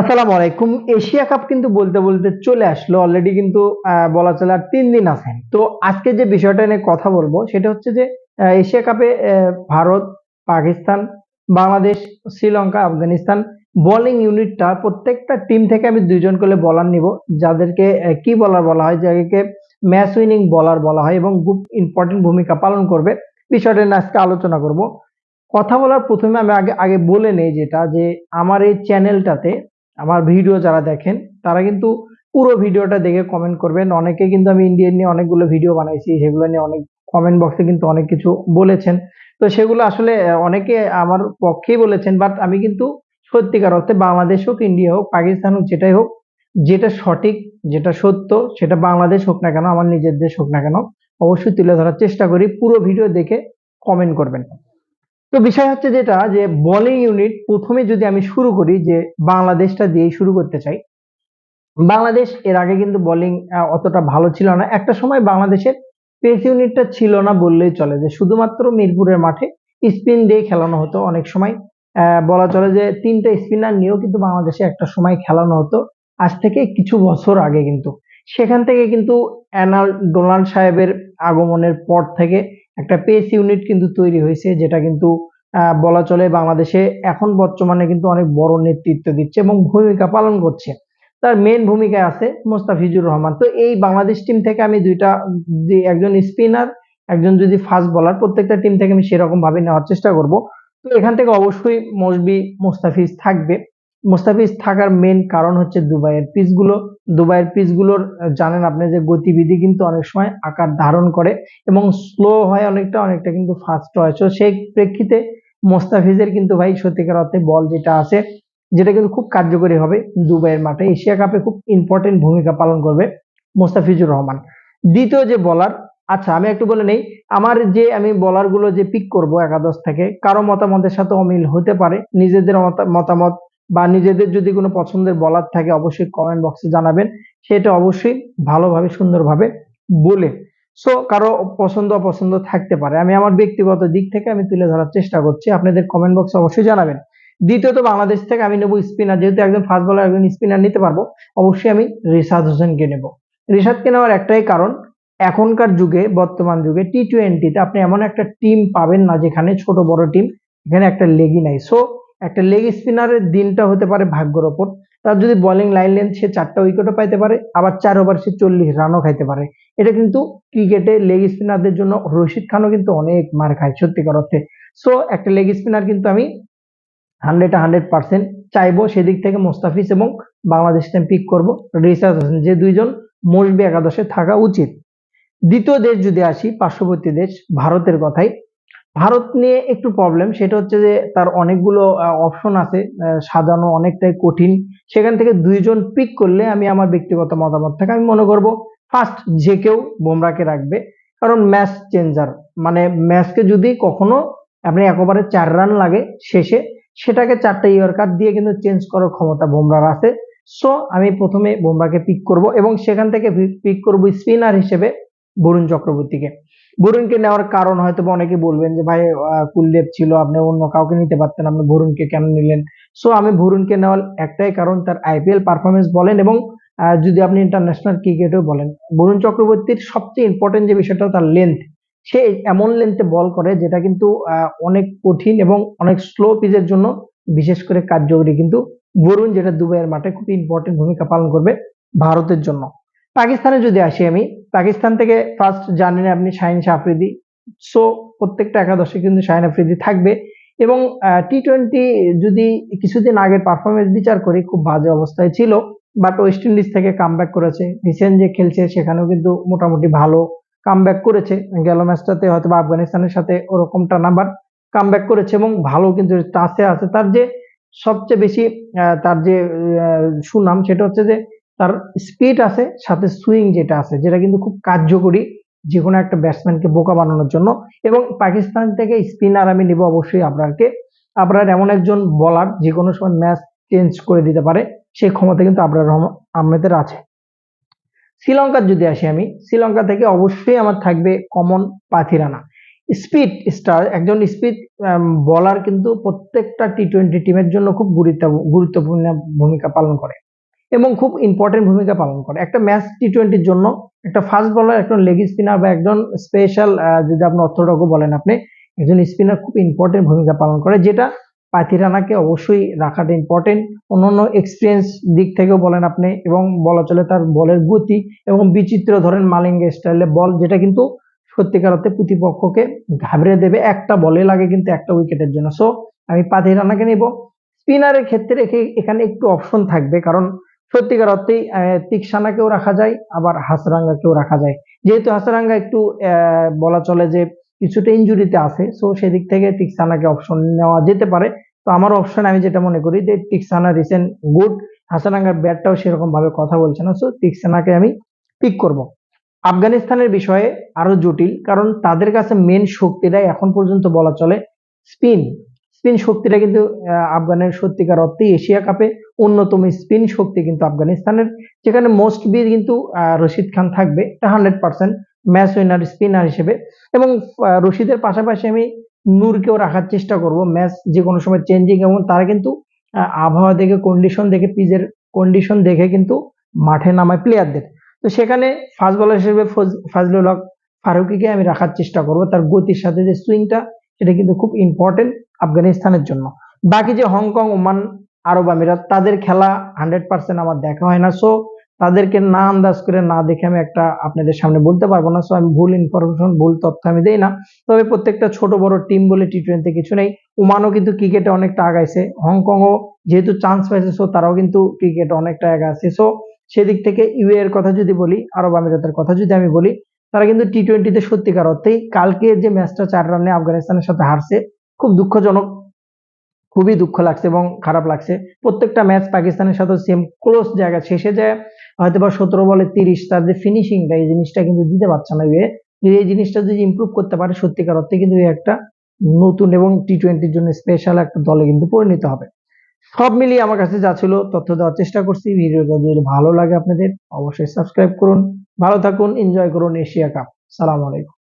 আসসালামু আলাইকুম। Asia cup কিন্তু বলতে বলতে চলে আসলো। অলরেডি কিন্তু বলা চলে আর তিন দিন আছে। তো আজকে যে বিষয়টা নিয়ে কথা বলব, সেটা হচ্ছে যে এশিয়া কাপে ভারত, পাকিস্তান, বাংলাদেশ, শ্রীলঙ্কা, আফগানিস্তান বোলিং ইউনিটটা প্রত্যেকটা টিম থেকে আমি দুইজন করে বলার নিব, যাদেরকে কি বলার বলা হয়, যাদেরকে ম্যাচ উইনিং বলার বলা হয় এবং খুব ইম্পর্টেন্ট ভূমিকা পালন করবে। বিষয়টা নিয়ে আজকে আলোচনা করব। কথা বলার প্রথমে আমি আগে আগে বলে নেই যেটা, যে আমার এই চ্যানেলটাতে আমার ভিডিও যারা দেখেন, তারা কিন্তু পুরো ভিডিওটা দেখে কমেন্ট করবেন। অনেকে কিন্তু আমি ইন্ডিয়ান নিয়ে অনেকগুলো ভিডিও বানাইছি, সেগুলো নিয়ে অনেক কমেন্ট বক্সে কিন্তু অনেক কিছু বলেছেন। তো সেগুলো আসলে অনেকে আমার পক্ষেই বলেছেন বাট আমি কিন্তু সত্যিকার অর্থে বাংলাদেশ হোক ইন্ডিয়া হোক, পাকিস্তান হোক, যেটাই হোক, যেটা সঠিক, যেটা সত্য, সেটা বাংলাদেশ হোক না কেন, আমার নিজের দেশ হোক না কেন, অবশ্যই তুলে ধরার চেষ্টা করি। পুরো ভিডিও দেখে কমেন্ট করবেন। তো বিষয় হচ্ছে যেটা যে বোলিং ইউনিট প্রথমে যদি আমি শুরু করি যে বাংলাদেশটা দিয়েই শুরু করতে চাই, বাংলাদেশ এর আগে কিন্তু বোলিং অতটা ভালো ছিল না। একটা সময় বাংলাদেশের পেস ইউনিটটা ছিল না বললেই চলে যে শুধুমাত্র মিরপুরের মাঠে স্পিন দিয়ে খেলানো হতো। অনেক সময় বলা চলে যে তিনটা স্পিনার নিয়েও কিন্তু বাংলাদেশে একটা সময় খেলানো হতো। আজ থেকে কিছু বছর আগে কিন্তু। সেখান থেকে কিন্তু অ্যানাল ডোনাল্ড সাহেবের আগমনের পর থেকে একটা পেস ইউনিট কিন্তু তৈরি হয়েছে, যেটা কিন্তু বলা চলে বাংলাদেশে এখন বর্তমানে কিন্তু অনেক বড় নেতৃত্ব দিচ্ছে এবং ভূমিকা পালন করছে। তার মেন ভূমিকায় আছে মোস্তাফিজুর রহমান। তো এই বাংলাদেশ টিম থেকে আমি দুইটা একজন স্পিনার একজন যদি ফাস্ট বলার প্রত্যেকটা টিম থেকে আমি সেরকম ভাবে নেওয়ার চেষ্টা করব। তো এখান থেকে অবশ্যই মসবি মোস্তাফিজ থাকবে। মোস্তাফিজ থাকার মেন কারণ হচ্ছে দুবাইয়ের পিচগুলো দুবাইয়ের পিচগুলোর আহ, জানেন আপনি যে গতিবিধি কিন্তু অনেক সময় আকার ধারণ করে এবং স্লো হয় অনেকটা অনেকটা কিন্তু ফাস্ট হয়। তো সেই প্রেক্ষিতে মোস্তাফিজের কিন্তু ভাই সত্যিকার অর্থে বল যেটা আছে যেটা কিন্তু খুব কার্যকরী হবে দুবাইয়ের মাঠে। এশিয়া কাপে খুব ইম্পর্টেন্ট ভূমিকা পালন করবে মোস্তাফিজুর রহমান। দ্বিতীয় যে বলার আচ্ছা আমি একটু বলে নেই আমার যে আমি বলারগুলো যে পিক করব একাদশ থেকে কারও মতামতের সাথে অমিল হতে পারে নিজেদের মতা- মতামত বা নিজেদের যদি কোনো পছন্দের বলার থাকে, অবশ্যই কমেন্ট বক্সে জানাবেন। সেটা অবশ্যই ভালোভাবে, সুন্দরভাবে বলে। সো কারও পছন্দ, অপছন্দ থাকতে পারে। আমি আমার ব্যক্তিগত দিক থেকে আমি তুলে ধরার চেষ্টা করছি। আপনাদের কমেন্ট বক্সে অবশ্যই জানাবেন। দ্বিতীয়ত, বাংলাদেশ থেকে আমি নেব স্পিনার যেহেতু একজন ফাস্ট বলার একজন স্পিনার নিতে পারব, অবশ্যই আমি রিশাদ হোসেনকে নেব। রিশাদকে নেওয়ার একটাই কারণ, এখনকার যুগে, বর্তমান যুগে টি টোয়েন্টিতে আপনি এমন একটা টিম পাবেন না যেখানে ছোট বড় টিম এখানে একটা লেগই নাই। সো একটা লেগ স্পিনারের দিনটা হতে পারে ভাগ্যর ওপর। তার যদি বোলিং লাইন লেন্থ সে চারটা উইকেটও পাইতে পারে, আবার চার ওভার সে চল্লিশ রানও খাইতে পারে। এটা কিন্তু ক্রিকেটে লেগ স্পিনারদের জন্য রশিদ খানও কিন্তু অনেক মার খায়, সত্যিকার অর্থে। সো একটা লেগ স্পিনার কিন্তু আমি হান্ড্রেড হান্ড্রেড পার্সেন্ট চাইব সেদিক থেকে মোস্তাফিজ এবং বাংলাদেশ টিম পিক করব। রিসার্চ হোসেন যে দুইজন মসবি একাদশে থাকা উচিত। দ্বিতীয় দেশ যদি আসি, পার্শ্ববর্তী দেশ, ভারতের কথাই। ভারত নিয়ে একটু প্রবলেম সেটা হচ্ছে যে তার অনেকগুলো অপশন আছে সাজানো অনেকটাই কঠিন। সেখান থেকে দুইজন পিক করলে আমি আমার ব্যক্তিগত মতামত থেকে আমি মনে করব ফার্স্ট যে কেউ বুমরাকে রাখবে। কারণ ম্যাচ চেঞ্জার মানে ম্যাচকে যদি কখনো আপনি একবারে চার রান লাগে শেষে, সেটাকে চারটা ইয়র্কার দিয়ে কিন্তু চেঞ্জ করার ক্ষমতা বুমরার আছে। সো আমি প্রথমে বুমরাকে পিক করব এবং সেখান থেকে পিক করব স্পিনার হিসেবে বরুণ চক্রবর্তীকে। বরুণকে নেওয়ার কারণ হয়তো অনেকে বলবেন যে ভাই আহ, কুলদীপ ছিল আপনি অন্য কাউকে নিতে পারতেন আপনি বরুণকে কেন নিলেন? সো আমি বরুণকে নেওয়ার একটাই কারণ তার আইপিএল পারফরমেন্স বলেন এবং যদি আপনি ইন্টারন্যাশনাল ক্রিকেটেও বলেন বরুণ চক্রবর্তীর সবচেয়ে ইম্পর্টেন্ট যে বিষয়টা তার লেন্থ সে এমন লেন্থে বল করে যেটা কিন্তু অনেক কঠিন এবং অনেক স্লো পিচের জন্য বিশেষ করে কার্যকরী। কিন্তু বরুণ যেটা দুবাইয়ের মাঠে খুব ইম্পর্টেন্ট ভূমিকা পালন করবে ভারতের জন্য। পাকিস্তানে যদি আসি আমি, পাকিস্তান থেকে ফার্স্ট জানেন আপনি শাহিন আফ্রিদি। সো প্রত্যেকটা একাদশে কিন্তু শাহিন আফ্রিদি থাকবে। এবং টি টোয়েন্টি যদি কিছুদিন আগের পারফরমেন্স বিচার করি, খুব বাজে অবস্থায় ছিল। বাট ওয়েস্ট ইন্ডিজ থেকে কামব্যাক করেছে। রিসেন্ট যে খেলছে, সেখানেও কিন্তু মোটামুটি ভালো কামব্যাক করেছে। গেল ম্যাচটাতে হয়তো বা আফগানিস্তানের সাথে ওরকমটা না বাট কামব্যাক করেছে এবং ভালো কিন্তু টাচে আছে। তার যে সবচেয়ে বেশি তার যে সুনাম, সেটা হচ্ছে যে তার স্পিড আছে, সাথে সুইং যেটা আছে, যেটা কিন্তু খুব কার্যকরী যে কোনো একটা ব্যাটসম্যানকে বোকা বানানোর জন্য। এবং পাকিস্তান থেকে স্পিনার আমি নিব অবশ্যই আবরারকে আপনার এমন একজন বলার যে কোনো সময় ম্যাচ চেঞ্জ করে দিতে পারে সেই ক্ষমতা কিন্তু রহমান আহমেদের আছে। শ্রীলঙ্কার যদি আসি আমি, শ্রীলঙ্কা থেকে অবশ্যই আমার থাকবে কমন পাথিরানা। স্পিড স্টার একজন স্পিড বলার কিন্তু প্রত্যেকটা টি টোয়েন্টি টিমের জন্য খুব গুরুত্ব, গুরুত্বপূর্ণ ভূমিকা পালন করে। এবং খুব ইম্পর্টেন্ট ভূমিকা পালন করে। একটা ম্যাচ টি টোয়েন্টির জন্য, একটা ফাস্ট বলার একজন লেগ স্পিনার বা একজন স্পেশাল যদি আপনি অর্থডগও বলেন আপনি, একজন স্পিনার খুব ইম্পর্টেন্ট ভূমিকা পালন করে, যেটা পাতি রানাকে অবশ্যই রাখাটা ইম্পর্টেন্ট অন্যান্য এক্সপিরিয়েন্স দিক থেকেও বলেন আপনি, এবং বলা চলে তার বলের গতি এবং বিচিত্র ধরেন মালিঙ্গে স্টাইলে বল যেটা কিন্তু সত্যিকার অর্থে প্রতিপক্ষকে ঘাবড়ে দেবে। একটা বলে লাগে কিন্তু একটা উইকেটের জন্য। সো আমি পাতি রানাকে নিব। স্পিনারের ক্ষেত্রে এখে- এখানে একটু অপশন থাকবে, কারণ সত্যিকার অর্থেই তিকসানাকেও রাখা যায়, আবার হাসরাঙ্গাকেও রাখা যায়। যেহেতু হাসরাঙ্গা একটু বলা চলে যে কিছুটা ইঞ্জুরিতে আছে সো সেদিক থেকে তিকসানাকে অপশন নেওয়া যেতে পারে। তো আমার অপশন আমি যেটা মনে করি যে তিকসানা রিসেন্ট গুড হাসানাঙ্গার ব্যাটটাও সেরকম ভাবে কথা বলছে না সো তিকসানাকে আমি পিক করব। আফগানিস্তানের বিষয়ে আরও জটিল, কারণ তাদের কাছে মেন শক্তিটাই এখন পর্যন্ত বলা চলে স্পিন স্পিন শক্তিটা কিন্তু আফগানের সত্যিকার অর্থে এশিয়া কাপে অন্যতম স্পিন শক্তি কিন্তু আফগানিস্তানের, যেখানে মোস্ট বি কিন্তু রশিদ খান থাকবে। Hundred percent match winner, spinner হিসেবে। এবং রশিদের পাশাপাশি আমি নূরকেও রাখার চেষ্টা করব। ম্যাচ যে কোনো সময় চেঞ্জিং এবং তারা কিন্তু আবহাওয়া দেখে কন্ডিশন দেখে পিচের কন্ডিশন দেখে কিন্তু মাঠে নামায় প্লেয়ারদের তো সেখানে ফাস্ট বলার হিসেবে ফজ- ফাজলুল হক ফারুকিকে আমি রাখার চেষ্টা করব। তার গতির সাথে যে সুইংটা সেটা কিন্তু খুব ইম্পর্টেন্ট আফগানিস্তানের জন্য। বাকি যে হংকং ওমান আরব আমিরাত তাদের খেলা হান্ড্রেড পার্সেন্ট আমার দেখা হয় না। সো তাদেরকে না আন্দাজ করে না দেখে আমি একটা আপনাদের সামনে বলতে পারব না। সো আমি ভুল ইনফরমেশন ভুল তথ্য আমি দেই না। তবে প্রত্যেকটা ছোট, বড় টিম বলে টি টোয়েন্টি কিছু নেই। ওমানও কিন্তু ক্রিকেটে অনেকটা আগাইছে। হংকংও যেহেতু চান্স পাইছে সো তারাও কিন্তু ক্রিকেটে অনেকটা আগাচ্ছে সো সেদিক থেকে ইউএ এর কথা যদি বলি আরব আমিরাতের কথা যদি আমি বলি তারা কিন্তু টি টোয়েন্টিতে সত্যিকার অর্থেই কালকে যে ম্যাচটা চার রানে আফগানিস্তানের সাথে হারছে, খুব দুঃখজনক, খুবই দুঃখ লাগছে এবং খারাপ লাগছে। প্রত্যেকটা ম্যাচ পাকিস্তানের সাথে সেম ক্লোজ জায়গা, শেষে যায় হয়তো বা সতেরো বলে তিরিশ, তার যে ফিনিশিংটা এই জিনিসটা কিন্তু দিতে পারছে না ইউএ যদি এই জিনিসটা যদি ইমপ্রুভ করতে পারে, সত্যিকার অর্থে কিন্তু একটা নতুন এবং টি টোয়েন্টির জন্য স্পেশাল একটা দলে কিন্তু পরিণত হবে। সব মিলিয়ে আমার কাছে যা ছিল তথ্য দেওয়ার চেষ্টা করছি। ভিডিওটা যদি ভালো লাগে আপনাদের, অবশ্যই সাবস্ক্রাইব করুন। ভালো থাকুন এনজয় করুন এশিয়া কাপ। সালাম আলাইকুম।